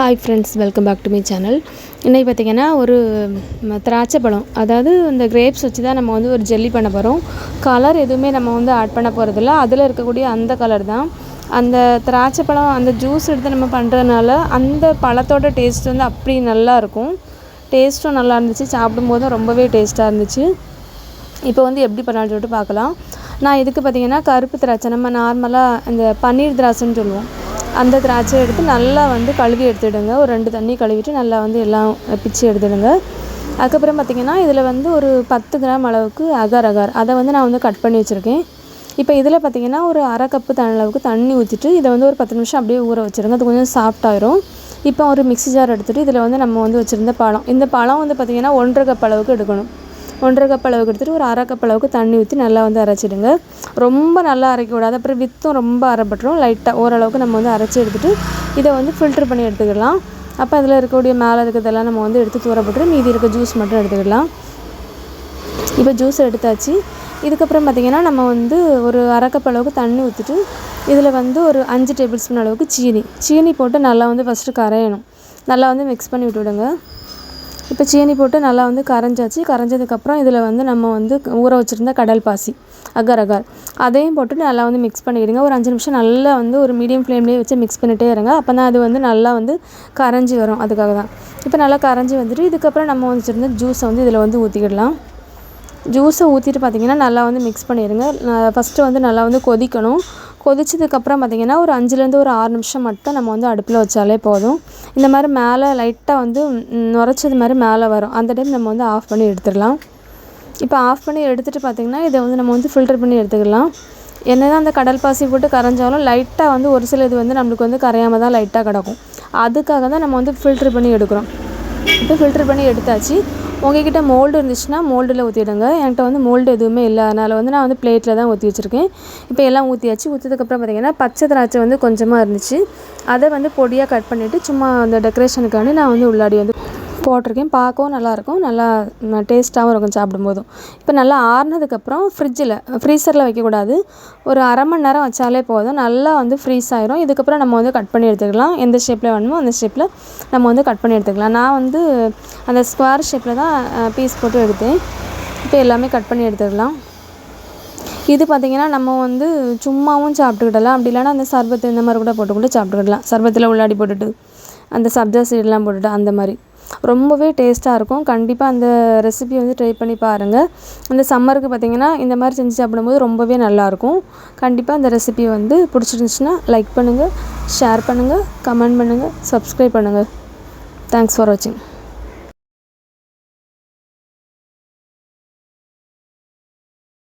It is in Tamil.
Hi friends welcome back to my channel இன்றைக்கி பார்த்திங்கன்னா ஒரு திராட்சை பழம். அதாவது இந்த கிரேப்ஸ் வச்சு தான் நம்ம வந்து ஒரு ஜெல்லி பண்ண போகிறோம் கலர் எதுவுமே நம்ம வந்து ஆட் பண்ண போகிறதில்ல அதில் இருக்கக்கூடிய அந்த கலர் தான். அந்த திராட்சை பழம் அந்த ஜூஸ் எடுத்து நம்ம பண்ணுறதுனால அந்த பழத்தோட டேஸ்ட் வந்து அப்படி நல்லாயிருக்கும் டேஸ்ட்டும் நல்லா இருந்துச்சு. சாப்பிடும்போதும் ரொம்பவே டேஸ்ட்டாக இருந்துச்சு. இப்போ வந்து எப்படி பண்ணலாம்னு சொல்லிட்டு பார்க்கலாம். நான் இதுக்கு பார்த்தீங்கன்னா கருப்பு திராட்சை. நம்ம நார்மலாக இந்த பன்னீர் திராட்சைன்னு சொல்லுவோம். அந்த திராட்சை எடுத்து நல்லா வந்து கழுவி எடுத்துடுங்க. ஒரு ரெண்டு தண்ணி கழுவிட்டு நல்லா வந்து எல்லாம் பிச்சு எடுத்துடுங்க. அதுக்கப்புறம் பார்த்திங்கன்னா இதில் வந்து ஒரு பத்து கிராம் அளவுக்கு அகார் அகார். அதை வந்து நான் வந்து கட் பண்ணி வச்சுருக்கேன். இப்போ இதில் பார்த்திங்கன்னா ஒரு அரை கப்பு தண்ணி அளவுக்கு தண்ணி ஊற்றிட்டு இதை வந்து ஒரு பத்து நிமிஷம் அப்படியே ஊற வச்சுருங்க. அது கொஞ்சம் சாஃப்டாயிரும் இப்போ ஒரு மிக்ஸி ஜார் எடுத்துகிட்டு இதில் வந்து நம்ம வந்து வச்சுருந்த பழம். இந்த பழம் வந்து பார்த்திங்கன்னா ஒன்றரை கப் அளவுக்கு எடுக்கணும். ஒன்றரை கப் அளவுக்கு எடுத்துகிட்டு ஒரு அரை கப் அளவுக்கு தண்ணி ஊற்றி நல்லா வந்து அரைச்சிடுங்க. ரொம்ப நல்லா அரைக்க கூடாது அப்புறம் வித்தும் ரொம்ப அரைப்பட்டுரும். லைட்டாக ஓரளவுக்கு நம்ம வந்து அரைச்சி எடுத்துகிட்டு இதை வந்து ஃபில்ட்ரு பண்ணி எடுத்துக்கலாம். அப்போ அதில் இருக்கக்கூடிய மேலே இருக்கிறதெல்லாம் நம்ம வந்து எடுத்து தூரப்பட்டு மீதி இருக்க ஜூஸ் மட்டும் எடுத்துக்கலாம். இப்போ ஜூஸ் எடுத்தாச்சு. இதுக்கப்புறம் பார்த்திங்கன்னா நம்ம வந்து ஒரு அரைக்கப் அளவுக்கு தண்ணி ஊற்றிட்டு இதில் வந்து ஒரு அஞ்சு டேபிள் ஸ்பூன் அளவுக்கு சீனி. சீனி போட்டு நல்லா வந்து ஃபஸ்ட்டு கரையணும். நல்லா வந்து மிக்ஸ் பண்ணி விட்டுவிடுங்க. இப்போ சீனி போட்டு நல்லா வந்து கரைஞ்சாச்சு. கரைஞ்சதுக்கப்புறம் இதில் வந்து நம்ம வந்து ஊற வச்சுருந்த கடல் பாசி அகர் அகர் அதையும் போட்டு நல்லா வந்து மிக்ஸ் பண்ணிக்கிடுங்க. ஒரு அஞ்சு நிமிஷம் நல்லா வந்து ஒரு மீடியம் ஃப்ளேம்லேயே வச்சு மிக்ஸ் பண்ணிகிட்டே இருங்க. அப்போ தான் அது வந்து நல்லா வந்து கரைஞ்சி வரும் அதுக்காக தான். இப்போ நல்லா கரைஞ்சி வந்துட்டு இதுக்கப்புறம் நம்ம வச்சுருந்த ஜூஸை வந்து இதில் வந்து ஊற்றிக்கிடலாம் ஜூஸை ஊற்றிட்டு பார்த்திங்கன்னா நல்லா வந்து மிக்ஸ் பண்ணிடுங்க. ஃபஸ்ட்டு வந்து நல்லா வந்து கொதிக்கணும். கொதிச்சதுக்கப்புறம் பார்த்திங்கன்னா ஒரு அஞ்சுலேருந்து ஒரு ஆறு நிமிஷம் மட்டும் நம்ம வந்து அடுப்பில் வச்சாலே போதும். இந்த மாதிரி மேலே லைட்டாக வந்து நுரைச்சது மாதிரி மேலே வரும். அந்த டைம் நம்ம வந்து ஆஃப் பண்ணி எடுத்துடலாம். இப்போ ஆஃப் பண்ணி எடுத்துகிட்டு பார்த்திங்கன்னா இதை வந்து நம்ம வந்து ஃபில்டர் பண்ணி எடுத்துக்கலாம். என்னதான் அந்த கடல் பாசி போட்டு கரைஞ்சாலும் லைட்டாக வந்து ஒரு சில இது வந்து நம்மளுக்கு வந்து கரையாமல் தான் லைட்டாக கிடக்கும். அதுக்காக தான் நம்ம வந்து ஃபில்ட்ரு பண்ணி எடுக்கிறோம். இப்போ ஃபில்ட்ரு பண்ணி எடுத்தாச்சு. உங்ககிட்ட மோல்டு இருந்துச்சுன்னா மோல்டில் ஊற்றிடுங்க என்கிட்ட வந்து மோல்டு எதுவுமே இல்லை. அதனால் வந்து நான் வந்து பிளேட்டில் தான் ஊற்றி வச்சுருக்கேன். இப்போ எல்லாம் ஊற்றியாச்சு ஊற்றதுக்கப்புறம் பார்த்திங்கன்னா பச்சை திராட்சை வந்து கொஞ்சமாக இருந்துச்சு. அதை வந்து பொடியாக கட் பண்ணிவிட்டு சும்மா அந்த டெக்கரேஷனுக்காண்டி நான் வந்து உள்ளாடி வந்து போட்டிருக்கேன். பார்க்கவும் நல்லாயிருக்கும். நல்லா டேஸ்ட்டாகவும் இருக்கும் சாப்பிடும்போதும். இப்போ நல்லா ஆறுனதுக்கப்புறம் ஃப்ரிட்ஜில் ஃப்ரீசரில் வைக்கக்கூடாது. ஒரு அரை மணி நேரம் வச்சாலே போதும். நல்லா வந்து ஃப்ரீஸ் ஆயிரும். இதுக்கப்புறம் நம்ம வந்து கட் பண்ணி எடுத்துக்கலாம். எந்த ஷேப்பில் வேணுமோ அந்த ஷேப்பில் நம்ம வந்து கட் பண்ணி எடுத்துக்கலாம். நான் வந்து அந்த ஸ்கொயர் ஷேப்பில் தான் பீஸ் போட்டு எடுத்தேன். இப்போ எல்லாமே கட் பண்ணி எடுத்துக்கலாம். இது பார்த்திங்கன்னா நம்ம வந்து சும்மாவும் சாப்பிட்டுக்கிடலாம். அப்படி இல்லைன்னா அந்த சர்பத்து இந்த மாதிரி கூட போட்டு கூட சாப்பிட்டுக்கிடலாம். சர்பத்தில் உள்ளாடி போட்டுட்டு அந்த சப்ஜா சீடெலாம் போட்டுட்டு அந்த மாதிரி. ரொம்பவே டேஸ்ட்டாக இருக்கும். கண்டிப்பாக அந்த ரெசிபி வந்து ட்ரை பண்ணி பாருங்கள் இந்த சம்மருக்கு பார்த்திங்கன்னா இந்த மாதிரி செஞ்சு சாப்பிடும்போது ரொம்பவே நல்லாயிருக்கும் கண்டிப்பாக அந்த ரெசிபி வந்து பிடிச்சிருந்துச்சின்னா லைக் பண்ணுங்கள் ஷேர் பண்ணுங்கள் கமெண்ட் பண்ணுங்கள் சப்ஸ்கிரைப் பண்ணுங்கள் தேங்க்ஸ் ஃபார் வாட்சிங்